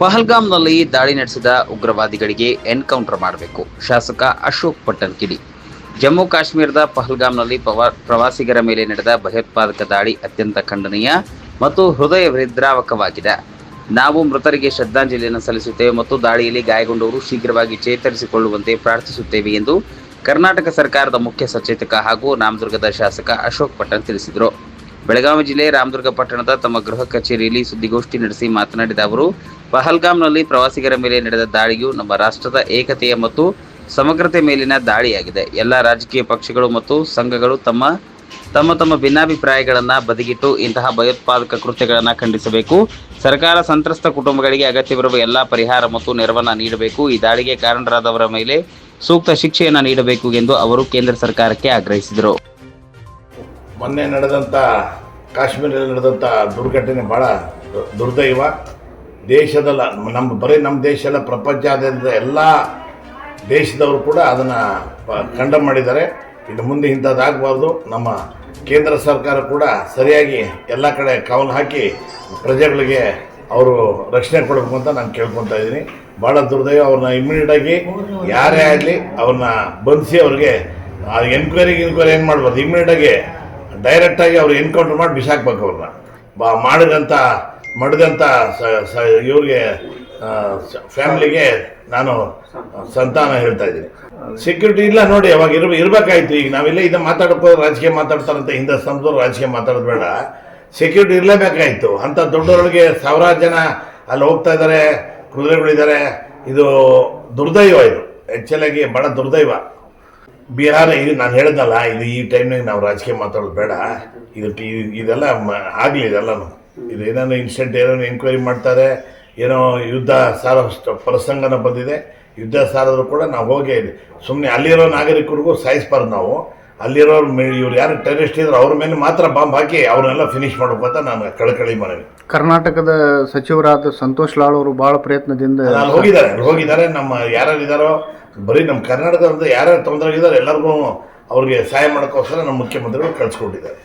ಪಹಲ್ಗಾಮ್ನಲ್ಲಿ ದಾಳಿ ನಡೆಸಿದ ಉಗ್ರವಾದಿಗಳಿಗೆ ಎನ್ಕೌಂಟರ್ ಮಾಡಬೇಕು. ಶಾಸಕ ಅಶೋಕ್ ಪಟ್ಟಣಕಿಡಿ ಜಮ್ಮು ಕಾಶ್ಮೀರದ ಪಹಲ್ಗಾಮ್ನಲ್ಲಿ ಪ್ರವಾಸಿಗರ ಮೇಲೆ ನಡೆದ ಭಯೋತ್ಪಾದಕ ದಾಳಿ ಅತ್ಯಂತ ಖಂಡನೀಯ ಮತ್ತು ಹೃದಯ ಹೃದ್ರಾವಕವಾಗಿದೆ ನಾವು ಮೃತರಿಗೆ ಶ್ರದ್ಧಾಂಜಲಿಯನ್ನು ಸಲ್ಲಿಸುತ್ತೇವೆ ಮತ್ತು ದಾಳಿಯಲ್ಲಿ ಗಾಯಗೊಂಡವರು ಶೀಘ್ರವಾಗಿ ಚೇತರಿಸಿಕೊಳ್ಳುವಂತೆ ಪ್ರಾರ್ಥಿಸುತ್ತೇವೆ ಎಂದು ಕರ್ನಾಟಕ ಸರ್ಕಾರದ ಮುಖ್ಯ ಸಚೇತಕ ಹಾಗೂ ರಾಮದುರ್ಗದ ಶಾಸಕ ಅಶೋಕ್ ಪಟ್ಟಣ್ ತಿಳಿಸಿದರು. ಬೆಳಗಾವಿ ಜಿಲ್ಲೆ ರಾಮದುರ್ಗ ಪಟ್ಟಣದ ತಮ್ಮ ಗೃಹ ಕಚೇರಿಯಲ್ಲಿ ಸುದ್ದಿಗೋಷ್ಠಿ ನಡೆಸಿ ಮಾತನಾಡಿದ ಅವರು ಪಹಲ್ಗಾಮ್ನಲ್ಲಿ ಪ್ರವಾಸಿಗರ ಮೇಲೆ ನಡೆದ ದಾಳಿಯು ನಮ್ಮ ರಾಷ್ಟ್ರದ ಏಕತೆಯ ಮತ್ತು ಸಮಗ್ರತೆ ಮೇಲಿನ ದಾಳಿಯಾಗಿದೆ. ಎಲ್ಲ ರಾಜಕೀಯ ಪಕ್ಷಗಳು ಮತ್ತು ಸಂಘಗಳು ತಮ್ಮ ತಮ್ಮ ತಮ್ಮ ಭಿನ್ನಾಭಿಪ್ರಾಯಗಳನ್ನು ಬದಿಗಿಟ್ಟು ಇಂತಹ ಭಯೋತ್ಪಾದಕ ಕೃತ್ಯಗಳನ್ನು ಖಂಡಿಸಬೇಕು. ಸರ್ಕಾರ ಸಂತ್ರಸ್ತ ಕುಟುಂಬಗಳಿಗೆ ಅಗತ್ಯವಿರುವ ಎಲ್ಲ ಪರಿಹಾರ ಮತ್ತು ನೆರವನ್ನು ನೀಡಬೇಕು. ಈ ದಾಳಿಗೆ ಕಾರಣರಾದವರ ಮೇಲೆ ಸೂಕ್ತ ಶಿಕ್ಷೆಯನ್ನು ನೀಡಬೇಕು ಎಂದು ಅವರು ಕೇಂದ್ರ ಸರ್ಕಾರಕ್ಕೆ ಆಗ್ರಹಿಸಿದರು. ಮೊನ್ನೆ ನಡೆದಂಥ ಕಾಶ್ಮೀರದಲ್ಲಿ ನಡೆದಂಥ ದುರ್ಘಟನೆ ಭಾಳ ದುರ್ದೈವ. ದೇಶದಲ್ಲ ನಮ್ಮ ಬರೀ ನಮ್ಮ ದೇಶ ಎಲ್ಲ ಪ್ರಪಂಚಾದ್ಯಂತ ಎಲ್ಲ ದೇಶದವರು ಕೂಡ ಅದನ್ನು ಖಂಡ ಮಾಡಿದ್ದಾರೆ. ಇನ್ನು ಮುಂದೆ ಇಂಥದ್ದಾಗಬಾರ್ದು ನಮ್ಮ ಕೇಂದ್ರ ಸರ್ಕಾರ ಕೂಡ ಸರಿಯಾಗಿ ಎಲ್ಲ ಕಡೆ ಕವಲು ಹಾಕಿ ಪ್ರಜೆಗಳಿಗೆ ಅವರು ರಕ್ಷಣೆ ಕೊಡಬೇಕು ಅಂತ ನಾನು ಕೇಳ್ಕೊತಾ ಇದ್ದೀನಿ. ಭಾಳ ದುರ್ದೈವ, ಅವ್ರನ್ನ ಇಮ್ಮಿಡಿಯೇಟಾಗಿ ಯಾರೇ ಆಗಲಿ ಅವ್ರನ್ನ ಬಂಧಿಸಿ ಅವ್ರಿಗೆ ಎನ್ಕ್ವೈರಿಗೆ ಇನ್ಕ್ವೈರಿ ಏನು ಮಾಡ್ಬಾರ್ದು. ಇಮ್ಮಿಡಿಯೇಟಾಗಿ ಡೈರೆಕ್ಟಾಗಿ ಅವ್ರು ಎನ್ಕೌಂಟ್ರ್ ಮಾಡಿ ಬಿಸಾಕ್ಬೇಕು ಅವ್ರನ್ನ. ಬಾ ಮಾಡಿದಂಥ ಮಾಡಿದಂಥ ಸ- ಇವ್ರಿಗೆ ಫ್ಯಾಮಿಲಿಗೆ ನಾನು ಸಂತಾನ ಹೇಳ್ತಾ ಇದ್ದೀನಿ. ಸೆಕ್ಯೂರಿಟಿ ಇಲ್ಲ ನೋಡಿ, ಅವಾಗ ಇರ್ ಇರಬೇಕಾಯ್ತು. ಈಗ ನಾವೆಲ್ಲ ಇದು ಮಾತಾಡ್ಕೋ, ರಾಜಕೀಯ ಮಾತಾಡ್ತಾರಂತ ಹಿಂದೆ ಸಂಸದರು ರಾಜಕೀಯ ಮಾತಾಡೋದು ಬೇಡ. ಸೆಕ್ಯೂರಿಟಿ ಇರಲೇಬೇಕಾಯ್ತು. ಅಂಥ ದೊಡ್ಡವರಿಗೆ ಸಾವಿರಾರು ಜನ ಅಲ್ಲಿ ಹೋಗ್ತಾ ಇದ್ದಾರೆ ಕುದುರೆಗಳಿದ್ದಾರೆ ಇದು ದುರ್ದೈವ ಇದು. ಆ್ಯಕ್ಚುಲಾಗಿ ಭಾಳ ದುರ್ದೈವ. ಬಿಹಾರ, ಇದು ನಾನು ಹೇಳ್ದಲ್ಲ ಇದು ಈ ಟೈಮ್ನಾಗ ನಾವು ರಾಜಕೀಯ ಮಾತಾಡೋದು ಬೇಡ. ಇದು ಇದೆಲ್ಲ ಆಗಲಿ ಇದೆಲ್ಲನು. ಇದು ಏನೇನೋ ಇನ್ಸಿಡೆಂಟ್ ಏನೋ ಎಂಕ್ವೈರಿ ಮಾಡ್ತಾರೆ ಏನೋ ಯುದ್ಧ ಸಾರ ಪ್ರಸಂಗನ ಬಂದಿದೆ ಯುದ್ಧ ಸಾರಿದ್ರು ಕೂಡ ನಾವು ಹೋಗೇ ಇದೆ. ಸುಮ್ಮನೆ ಅಲ್ಲಿರೋ ನಾಗರಿಕರಿಗೂ ಸಾಯಿಸ್ಬಾರ್ದು ನಾವು. ಅಲ್ಲಿರೋ ಇವ್ರು ಯಾರು ಟೆರರಿಸ್ಟ್ ಇದ್ರು ಅವ್ರ ಮೇಲೆ ಮಾತ್ರ ಬಾಂಬ್ ಹಾಕಿ ಅವ್ರನ್ನೆಲ್ಲ ಫಿನಿಶ್ ಮಾಡಬೇಕು ಅಂತ ನಾನು ಕಳಕಳಿ ಮನವಿ. ಕರ್ನಾಟಕದ ಸಚಿವರಾದ ಸಂತೋಷ್ ಲಾಳ್ ಅವರು ಬಹಳ ಪ್ರಯತ್ನದಿಂದ ಹೋಗಿದ್ದಾರೆ ಹೋಗಿದ್ದಾರೆ. ನಮ್ಮ ಯಾರ್ಯಾರು ಇದ್ದಾರೋ ಬರೀ ನಮ್ಮ ಕರ್ನಾಟಕದ ಯಾರ್ಯಾರು ತೊಂದರೆ ಇದ್ದಾರೆ ಎಲ್ಲರಿಗೂ ಅವ್ರಿಗೆ ಸಹಾಯ ಮಾಡೋಕ್ಕೋಸ್ಕರ ನಮ್ಮ ಮುಖ್ಯಮಂತ್ರಿಗಳು ಕಳ್ಸಿಕೊಟ್ಟಿದ್ದಾರೆ.